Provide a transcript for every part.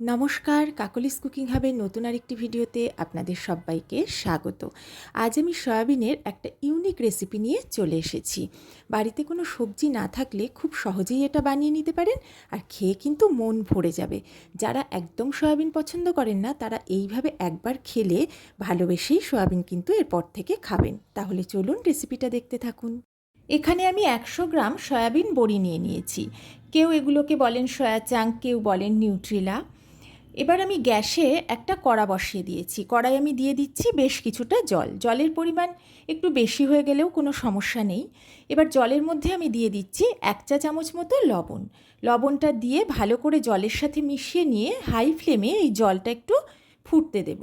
নমস্কার, কাকলিস কুকিং হাবের নতুন আরেকটি ভিডিওতে আপনাদের সবাইকে স্বাগত। আজ আমি সয়াবিনের একটা ইউনিক রেসিপি নিয়ে চলে এসেছি। বাড়িতে কোনো সবজি না থাকলে খুব সহজেই এটা বানিয়ে নিতে পারেন আর খেয়ে কিন্তু মন ভরে যাবে। যারা একদম সয়াবিন পছন্দ করেন না, তারা এইভাবে একবার খেলে ভালোবেসেই সয়াবিন কিন্তু এরপর থেকে খাবেন। তাহলে চলুন রেসিপিটা দেখতে থাকুন। এখানে আমি একশো গ্রাম সয়াবিন বড়ি নিয়ে নিয়েছি। কেউ এগুলোকে বলেন সয়া চাং, কেউ বলেন নিউট্রিলা। এবার আমি গ্যাসে একটা কড়া বসিয়ে দিয়েছি। কড়াই আমি দিয়ে দিচ্ছি বেশ কিছুটা জল। জলের পরিমাণ একটু বেশি হয়ে গেলেও কোনো সমস্যা নেই। এবার জলের মধ্যে আমি দিয়ে দিচ্ছি এক চা চামচ মতো লবণ। লবণটা দিয়ে ভালো করে জলের সাথে মিশিয়ে নিয়ে হাই ফ্লেমে এই জলটা একটু ফুটতে দেব।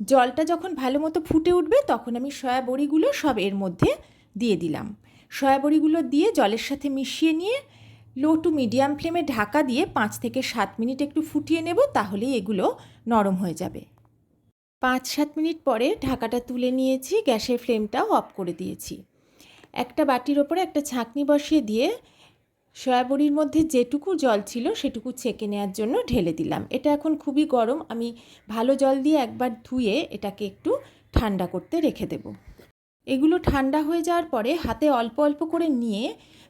জলটা যখন ভালো মতো ফুটে উঠবে তখন আমি সয়া বড়িগুলো সব এর মধ্যে দিয়ে দিলাম। সয়া বড়িগুলো দিয়ে জলের সাথে মিশিয়ে নিয়ে লো টু মিডিয়াম ফ্লেমে ঢাকা দিয়ে পাঁচ থেকে সাত মিনিট একটু ফুটিয়ে নেব, তাহলেই এগুলো নরম হয়ে যাবে। পাঁচ সাত মিনিট পরে ঢাকাটা তুলে নিয়েছি, গ্যাসের ফ্লেমটাও অফ করে দিয়েছি। একটা বাটির ওপরে একটা ছাঁকনি বসিয়ে দিয়ে সয়াবড়ির মধ্যে যেটুকু জল ছিল সেটুকু ছেঁকে নেওয়ার জন্য ঢেলে দিলাম। এটা এখন খুবই গরম, আমি ভালো জল দিয়ে একবার ধুয়ে এটাকে একটু ঠান্ডা করতে রেখে দেব। এগুলো ঠান্ডা হয়ে যাওয়ার পরে হাতে অল্প অল্প করে নিয়ে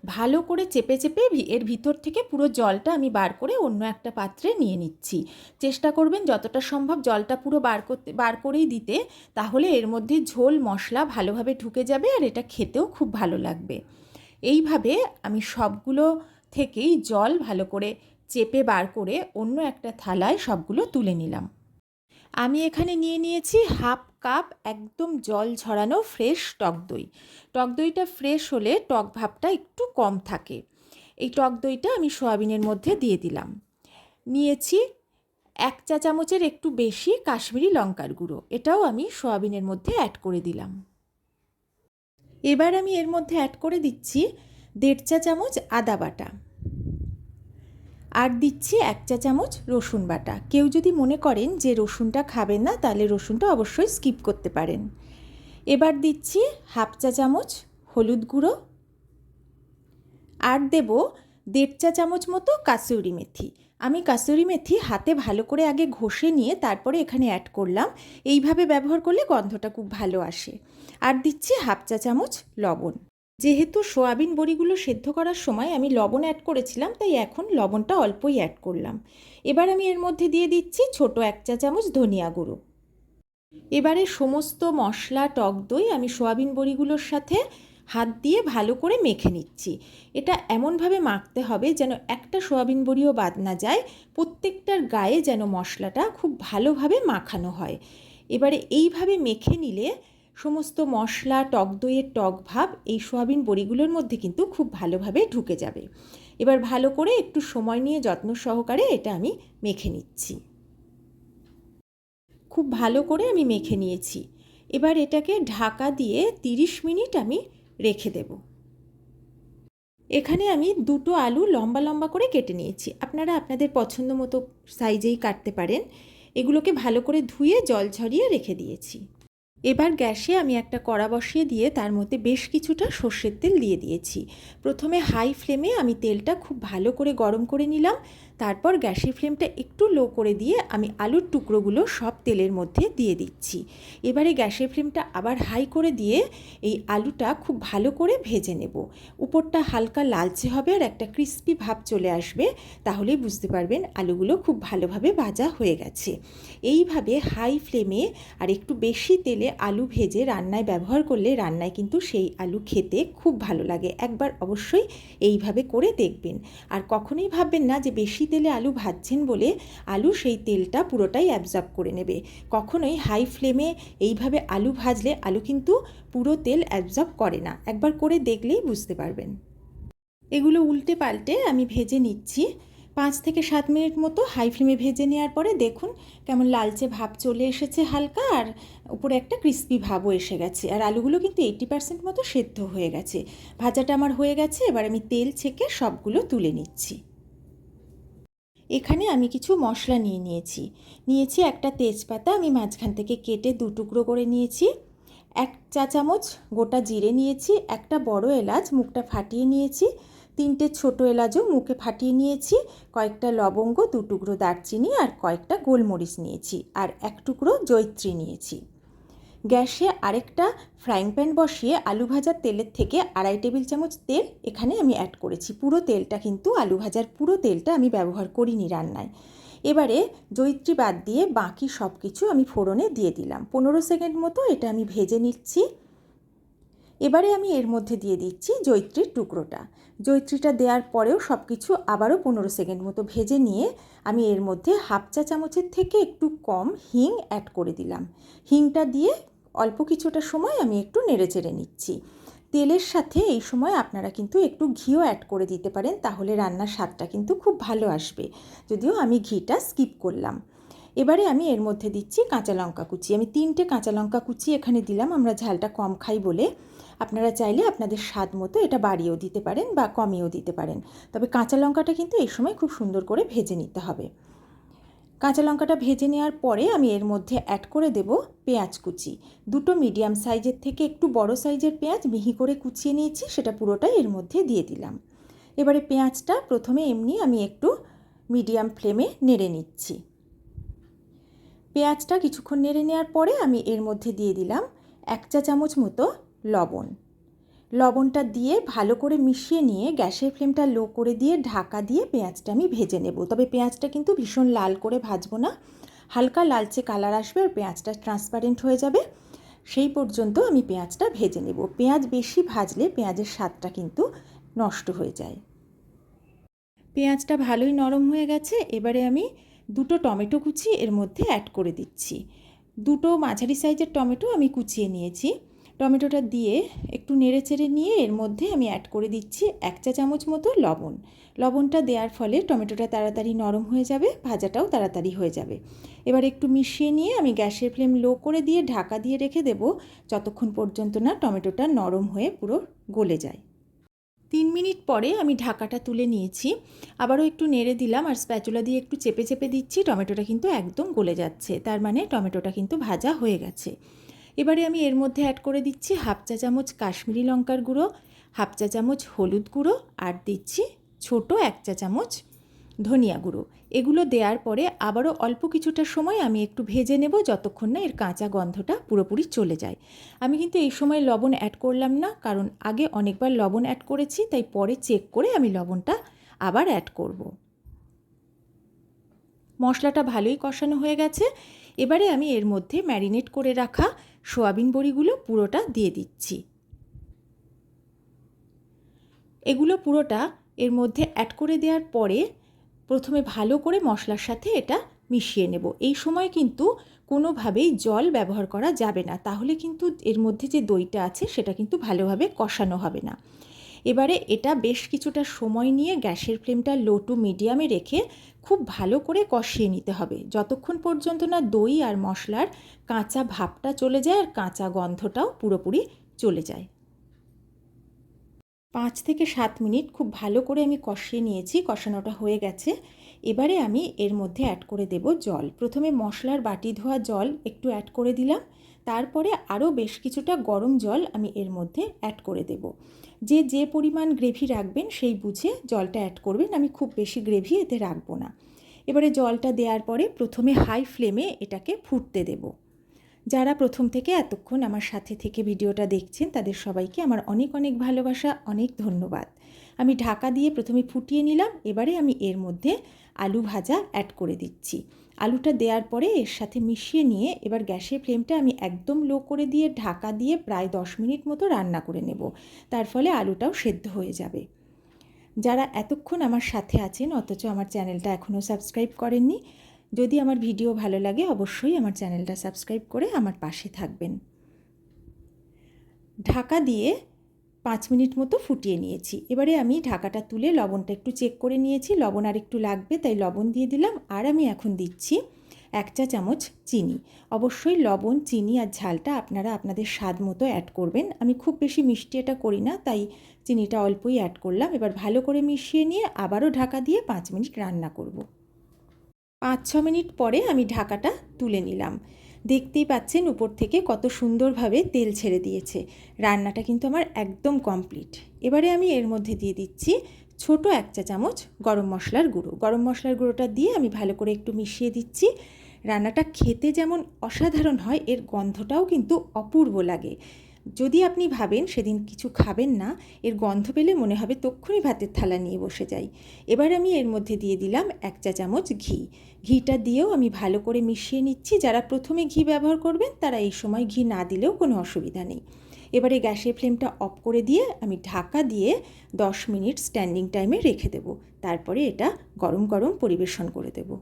ভালো করে চেপে চেপে এর ভিতর থেকে পুরো জলটা আমি বার করে অন্য একটা পাত্রে নিয়ে নিচ্ছি। চেষ্টা করবেন যতটা সম্ভব জলটা পুরো বার করতে বার করেই দিতে, তাহলে এর মধ্যে ঝোল, মশলা ভালোভাবে ঢুকে যাবে আর এটা খেতেও খুব ভালো লাগবে। এইভাবে আমি সবগুলো থেকেই জল ভালো করে চেপে বার করে অন্য একটা থালায় সবগুলো তুলে নিলাম। আমি এখানে নিয়ে নিয়েছি হাফ কাপ একদম জল ঝরানো ফ্রেশ টক দই। টক দইটা ফ্রেশ হলে টক ভাবটা একটু কম থাকে। এই টক দইটা আমি সোয়াবিনের মধ্যে দিয়ে দিলাম। নিয়েছি এক চা চামচের একটু বেশি কাশ্মীরি লঙ্কার গুঁড়ো। এটাও আমি সোয়াবিনের মধ্যে অ্যাড করে দিলাম। এবার আমি এর মধ্যে অ্যাড করে দিচ্ছি দেড় চা চামচ আদা বাটা। আর দিচ্ছি এক চা চামচ রসুন বাটা। কেউ যদি মনে করেন যে রসুনটা খাবেন না, তাহলে রসুনটা অবশ্যই স্কিপ করতে পারেন। এবার দিচ্ছি হাফ চা চামচ হলুদ গুঁড়ো। আর দেব দেড় চা চামচ মতো কাসুরি মেথি। আমি কাসুরি মেথি হাতে ভালো করে আগে ঘষে নিয়ে তারপরে এখানে অ্যাড করলাম। এইভাবে ব্যবহার করলে গন্ধটা খুব ভালো আসে। আর দিচ্ছি হাফ চা চামচ লবণ। যেহেতু সোয়াবিন বড়িগুলো সেদ্ধ করার সময় আমি লবণ অ্যাড করেছিলাম, তাই এখন লবণটা অল্পই অ্যাড করলাম। এবার আমি এর মধ্যে দিয়ে দিচ্ছি ছোট এক চা চামচ ধনিয়া গুঁড়ো। এবারে সমস্ত মশলা, টক দই আমি সোয়াবিন বড়িগুলোর সাথে হাত দিয়ে ভালো করে মেখে নিচ্ছি। এটা এমনভাবে মাখতে হবে যেন একটা সোয়াবিন বড়িও বাদ না যায়, প্রত্যেকটার গায়ে যেন মশলাটা খুব ভালোভাবে মাখানো হয়। এবারে এইভাবে মেখে নিলে সমস্ত মশলা, টক দইয়ের টক ভাব এই সোয়াবিন বড়িগুলোর মধ্যে কিন্তু খুব ভালোভাবে ঢুকে যাবে। এবার ভালো করে একটু সময় নিয়ে যত্ন সহকারে এটা আমি মেখে নিচ্ছি। খুব ভালো করে আমি মেখে নিয়েছি। এবার এটাকে ঢাকা দিয়ে তিরিশ মিনিট আমি রেখে দেব। এখানে আমি দুটো আলু লম্বা লম্বা করে কেটে নিয়েছি। আপনারা আপনাদের পছন্দ মতো সাইজেই কাটতে পারেন। এগুলোকে ভালো করে ধুয়ে জল ঝরিয়ে রেখে দিয়েছি। এবার গ্যাসে আমি একটা কড়া বসিয়ে দিয়ে তার মধ্যে বেশ কিছুটা সর্ষের তেল দিয়ে দিয়েছি। প্রথমে হাই ফ্লেমে আমি তেলটা খুব ভালো করে গরম করে নিলাম। তারপর গ্যাসের ফ্লেমটা একটু লো করে দিয়ে আমি আলুর টুকরোগুলো সব তেলের মধ্যে দিয়ে দিচ্ছি। এবারে গ্যাসের ফ্লেমটা আবার হাই করে দিয়ে এই আলুটা খুব ভালো করে ভেজে নেব। উপরটা হালকা লালচে হবে আর একটা ক্রিস্পি ভাব চলে আসবে। তাহলেই বুঝতে পারবেন আলুগুলো খুব ভালোভাবে ভাজা হয়ে গেছে। এইভাবে হাই ফ্লেমে আর একটু বেশি তেলে আলু ভেজে রান্নায় ব্যবহার করলে রান্নায় কিন্তু সেই আলু খেতে খুব ভালো লাগে। একবার অবশ্যই এইভাবে করে দেখবেন। আর কখনোই ভাববেন না যে বেশি তেলে আলু ভাজছেন বলে আলু সেই তেলটা পুরোটাই অ্যাবজর্ব করে নেবে। কখনোই হাই ফ্লেমে এইভাবে আলু ভাজলে আলু কিন্তু পুরো তেল অ্যাবজর্ব করে না। একবার করে দেখলেই বুঝতে পারবেন। এগুলো উল্টে পাল্টে আমি ভেজে নিচ্ছি। পাঁচ থেকে সাত মিনিট মতো হাই ফ্লেমে ভেজে নেওয়ার পরে দেখুন কেমন লালচে ভাব চলে এসেছে হালকা আর উপরে একটা ক্রিস্পি ভাবও এসে গেছে। আর আলুগুলো কিন্তু এইটি পার্সেন্ট মতো সেদ্ধ হয়ে গেছে। ভাজাটা আমার হয়ে গেছে, এবার আমি তেল ছেঁকে সবগুলো তুলে নিচ্ছি। এখানে আমি কিছু মশলা নিয়ে নিয়েছি। নিয়েছি একটা তেজপাতা, আমি মাঝখান থেকে কেটে দু টুকরো করে নিয়েছি। এক চা চামচ গোটা জিরে নিয়েছি, একটা বড় এলাচ, মুখটা ফাটিয়ে নিয়েছি। তিনটে ছোটো এলাচও মুখে ফাটিয়ে নিয়েছি, কয়েকটা লবঙ্গ, দু টুকরো দারচিনি আর কয়েকটা গোলমরিচ নিয়েছি আর এক টুকরো জৈত্রী নিয়েছি। গ্যাসে আরেকটা ফ্রাইং প্যান বসিয়ে আলু ভাজার তেলের থেকে আড়াই টেবিল চামচ তেল এখানে আমি অ্যাড করেছি। পুরো তেলটা কিন্তু আলু ভাজার পুরো তেলটা আমি ব্যবহার করিনি রান্নায়। এবারে জৈত্রী বাদ দিয়ে বাকি সব কিছু আমি ফোড়নে দিয়ে দিলাম। পনেরো সেকেন্ড মতো এটা আমি ভেজে নিচ্ছি। এবারে আমি এর মধ্যে দিয়ে দিচ্ছি জৈত্রীর টুকরোটা। জৈত্রীটা দেওয়ার পরেও সব কিছু আবারও পনেরো সেকেন্ড মতো ভেজে নিয়ে আমি এর মধ্যে হাফ চা চামচের থেকে একটু কম হিং অ্যাড করে দিলাম। হিংটা দিয়ে অল্প কিছুটা সময় আমি একটু নেড়ে চেড়ে নিচ্ছি। তেলের সাথে এই সময় আপনারা কিন্তু একটু ঘিও অ্যাড করে দিতে পারেন, তাহলে রান্নার স্বাদটা কিন্তু খুব ভালো আসবে। যদিও আমি ঘিটা স্কিপ করলাম। এবারে আমি এর মধ্যে দিচ্ছি কাঁচা লঙ্কা কুচি। আমি তিনটে কাঁচা লঙ্কা কুচি এখানে দিলাম, আমরা ঝালটা কম খাই বলে। আপনারা চাইলে আপনাদের স্বাদ মতো এটা বাড়িয়েও দিতে পারেন বা কমিয়েও দিতে পারেন। তবে কাঁচা লঙ্কাটা কিন্তু এই সময় খুব সুন্দর করে ভেজে নিতে হবে। কাঁচা লঙ্কাটা ভেজে নেওয়ার পরে আমি এর মধ্যে অ্যাড করে দেব পেঁয়াজ কুচি। দুটো মিডিয়াম সাইজের থেকে একটু বড় সাইজের পেঁয়াজ মিহি করে কুচিয়ে নিয়েছি, সেটা পুরোটাই এর মধ্যে দিয়ে দিলাম। এবারে পেঁয়াজটা প্রথমে এমনি আমি একটু মিডিয়াম ফ্লেমে নেড়ে নিচ্ছি। পেঁয়াজটা কিছুক্ষণ নেড়ে নেওয়ার পরে আমি এর মধ্যে দিয়ে দিলাম এক চা চামচ মতো লবণ। লবণটা দিয়ে ভালো করে মিশিয়ে নিয়ে গ্যাসের ফ্লেমটা লো করে দিয়ে ঢাকা দিয়ে পেঁয়াজটা আমি ভেজে নেব। তবে পেঁয়াজটা কিন্তু ভীষণ লাল করে ভাজবো না। হালকা লালচে কালার আসবে আর পেঁয়াজটা ট্রান্সপারেন্ট হয়ে যাবে। সেই পর্যন্ত আমি পেঁয়াজটা ভেজে নেব। পেঁয়াজ বেশি ভাজলে পেঁয়াজের স্বাদটা কিন্তু নষ্ট হয়ে যায়। পেঁয়াজটা ভালোই নরম হয়ে গেছে। এবারে আমি দুটো টমেটো কুচি এর মধ্যে অ্যাড করে দিচ্ছি। দুটো মাঝারি সাইজের টমেটো আমি কুচিয়ে নিয়েছি। টমেটোটা দিয়ে একটু নেড়ে চেড়ে নিয়ে এর মধ্যে আমি অ্যাড করে দিচ্ছি এক চা চামচ মতো লবণ। লবণটা দেওয়ার ফলে টমেটোটা তাড়াতাড়ি নরম হয়ে যাবে, ভাজাটাও তাড়াতাড়ি হয়ে যাবে। এবার একটু মিশিয়ে নিয়ে আমি গ্যাসের ফ্লেম লো করে দিয়ে ঢাকা দিয়ে রেখে দেব, যতক্ষণ পর্যন্ত না টমেটোটা নরম হয়ে পুরো গলে যায়। তিন মিনিট পরে আমি ঢাকাটা তুলে নিয়েছি। আবারও একটু নেড়ে দিলাম আর স্প্যাচুলা দিয়ে একটু চেপে চেপে দিচ্ছি, টমেটোটা কিন্তু একদম গলে যাচ্ছে। তার মানে টমেটোটা কিন্তু ভাজা হয়ে গেছে। এবারে আমি এর মধ্যে অ্যাড করে দিচ্ছি হাফ চা চামচ কাশ্মীরি লঙ্কার গুঁড়ো হাফ চা চামচ হলুদ গুঁড়ো আর দিচ্ছি ছোট এক চা চামচ ধনিয়া গুঁড়ো। এগুলো দেওয়ার পরে আবারও অল্প কিছুটা সময় আমি একটু ভেজে নেব যতক্ষণ না এর কাঁচা গন্ধটা পুরোপুরি চলে যায়। আমি কিন্তু এই সময় লবণ অ্যাড করলাম না, কারণ আগে অনেকবার লবণ অ্যাড করেছি, তাই পরে চেক করে আমি লবণটা আবার অ্যাড করব। মশলাটা ভালোই কষানো হয়ে গেছে। এবারে আমি এর মধ্যে ম্যারিনেট করে রাখা সোয়াবিন বড়িগুলো পুরোটা দিয়ে দিচ্ছি। এগুলো পুরোটা এর মধ্যে অ্যাড করে দেওয়ার পরে প্রথমে ভালো করে মশলার সাথে এটা মিশিয়ে নেব। এই সময় কিন্তু কোনোভাবেই জল ব্যবহার করা যাবে না। তাহলে কিন্তু এর মধ্যে যে দইটা আছে সেটা কিন্তু ভালোভাবে কষানো হবে না। এবারে এটা বেশ কিছুটা সময় নিয়ে গ্যাসের ফ্লেমটা লো টু মিডিয়ামে রেখে খুব ভালো করে কষিয়ে নিতে হবে। যতক্ষণ পর্যন্ত না দই আর মশলার কাঁচা ভাবটা চলে যায় আর কাঁচা গন্ধটাও পুরোপুরি চলে যায়। পাঁচ থেকে সাত মিনিট খুব ভালো করে আমি কষিয়ে নিয়েছি, কষানোটা হয়ে গেছে। এবারে আমি এর মধ্যে অ্যাড করে দেব জল। প্রথমে মশলার বাটি ধোয়া জল একটু অ্যাড করে দিলাম। তারপরে আরও বেশ কিছুটা গরম জল আমি এর মধ্যে অ্যাড করে দেব। যে যে পরিমাণ গ্রেভি রাখবেন সেই বুঝে জলটা অ্যাড করবেন। আমি খুব বেশি গ্রেভি এতে রাখব না। এবারে জলটা দেওয়ার পরে প্রথমে হাই ফ্লেমে এটাকে ফুটতে দেব। যারা প্রথম থেকে এতক্ষণ আমার সাথে থেকে ভিডিওটা দেখছেন, তাদের সবাইকে আমার অনেক অনেক ভালোবাসা, অনেক ধন্যবাদ। আমি ঢাকা দিয়ে প্রথমে ফুটিয়ে নিলাম, এবারে আমি এর মধ্যে আলু ভাজা অ্যাড করে দিচ্ছি। আলুটা দেওয়ার পরে এর সাথে মিশিয়ে নিয়ে এবার গ্যাসের ফ্লেমটা আমি একদম লো করে দিয়ে ঢাকা দিয়ে প্রায় দশ মিনিট মতো রান্না করে নেব। তার ফলে আলুটাও সেদ্ধ হয়ে যাবে। যারা এতক্ষণ আমার সাথে আছেন, অথচ আমার চ্যানেলটা এখনও সাবস্ক্রাইব করেননি, যদি আমার ভিডিও ভালো লাগে অবশ্যই আমার চ্যানেলটা সাবস্ক্রাইব করে আমার পাশে থাকবেন। ঢাকা দিয়ে পাঁচ মিনিট মতো ফুটিয়ে নিয়েছি। এবারে আমি ঢাকাটা তুলে লবণটা একটু চেক করে নিয়েছি। লবণ আর একটু লাগবে, তাই লবণ দিয়ে দিলাম। আর আমি এখন দিচ্ছি এক চা চামচ চিনি। অবশ্যই লবণ, চিনি আর ঝালটা আপনারা আপনাদের স্বাদ মতো অ্যাড করবেন। আমি খুব বেশি মিষ্টি এটা করি না, তাই চিনিটা অল্পই অ্যাড করলাম। এবার ভালো করে মিশিয়ে নিয়ে আবারও ঢাকা দিয়ে পাঁচ মিনিট রান্না করব। পাঁচ ছ মিনিট পরে আমি ঢাকাটা তুলে নিলাম। দেখতেই পাচ্ছেন উপর থেকে কত সুন্দরভাবে তেল ছেড়ে দিয়েছে। রান্নাটা কিন্তু আমার একদম কমপ্লিট। এবারে আমি এর মধ্যে দিয়ে দিচ্ছি ছোট এক চা চামচ গরম মশলার গুঁড়ো। গরম মশলার গুঁড়োটা দিয়ে আমি ভালো করে একটু মিশিয়ে দিচ্ছি। রান্নাটা খেতে যেমন অসাধারণ হয়, এর গন্ধটাও কিন্তু অপূর্ব লাগে। যদি আপনি ভাবেন সেদিন কিছু খাবেন না, এর গন্ধ পেলে মনে হবে তক্ষুনি ভাতের থালা নিয়ে বসে যাই। এবার আমি এর মধ্যে দিয়ে দিলাম এক চা চামচ ঘি। ঘিটা দিয়েও আমি ভালো করে মিশিয়ে নিচ্ছি। যারা প্রথমে ঘি ব্যবহার করবেন, তারা এই সময় ঘি না দিলেও কোনো অসুবিধা নেই। এবারে গ্যাসের ফ্লেমটা অফ করে দিয়ে আমি ঢাকা দিয়ে দশ মিনিট স্ট্যান্ডিং টাইমে রেখে দেবো। তারপরে এটা গরম গরম পরিবেশন করে দেবো।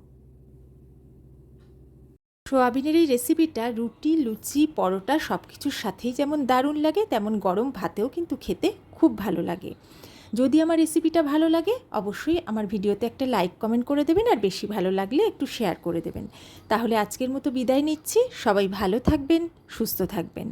সোয়াবিনের এই রেসিপিটা রুটি, লুচি, পরোটা সব কিছুর সাথেই যেমন দারুণ লাগে, তেমন গরম ভাতেও কিন্তু খেতে খুব ভালো লাগে। যদি আমার রেসিপিটা ভালো লাগে, অবশ্যই আমার ভিডিওতে একটা লাইক কমেন্ট করে দেবেন আর বেশি ভালো লাগলে একটু শেয়ার করে দেবেন। তাহলে আজকের মতো বিদায় নিচ্ছি। সবাই ভালো থাকবেন, সুস্থ থাকবেন।